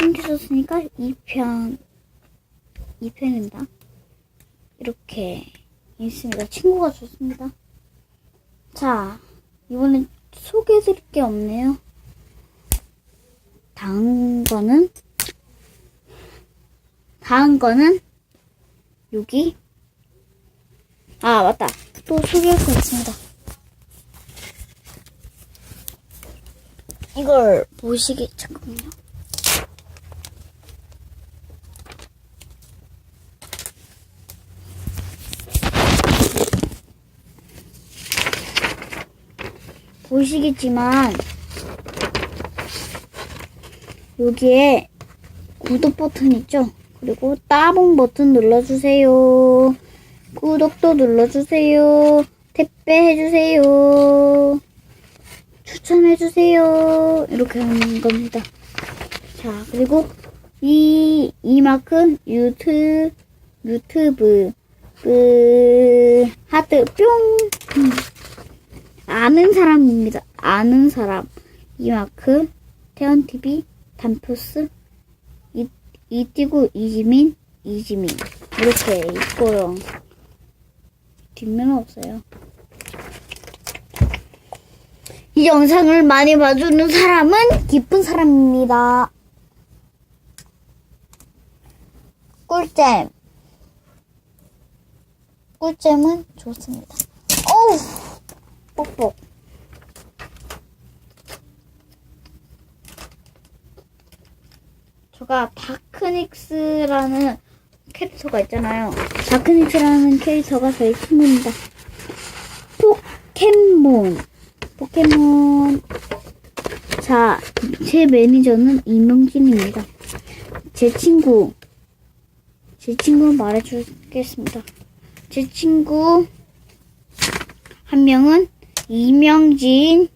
끊기셨으니까 2편 2편입니다. 이렇게 있습니다. 친구가 좋습니다. 자, 이번엔 소개해드릴 게 없네요. 다음 거는 다음 거는 여기 아 맞다 또 소개할 거 있습니다. 이걸 보시기 잠깐만요. 보시겠지만 여기에 구독 버튼 있죠? 그리고 따봉 버튼 눌러주세요. 구독도 눌러주세요. 택배 해주세요. 추천해주세요. 이렇게 하는 겁니다. 자, 그리고 이, 이 마크 유튜, 유튜브, 그, 하트, 뿅! 음. 아는 사람입니다. 아는 사람. 이 마크, 태연TV, 단표스, 이, 이띠구, 이지민, 이지민. 이렇게 있고요. 뒷면은 없어요. 이 영상을 많이 봐주는 사람은 기쁜 사람입니다. 꿀잼. 꿀잼은 좋습니다. 어우! 뻑뻑. 제가 다크닉스라는 캐릭터가 있잖아요. 다크닉스라는 캐릭터가 저희 친구입니다. 포켓몬. 포켓몬. 자, 제 매니저는 이명진입니다. 제 친구. 제 친구 말해주겠습니다. 제 친구 한 명은 이명진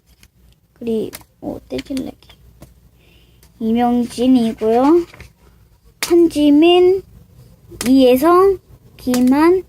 그리고 떼질레기 이명진이고요. 한지민, 이혜성, 김한,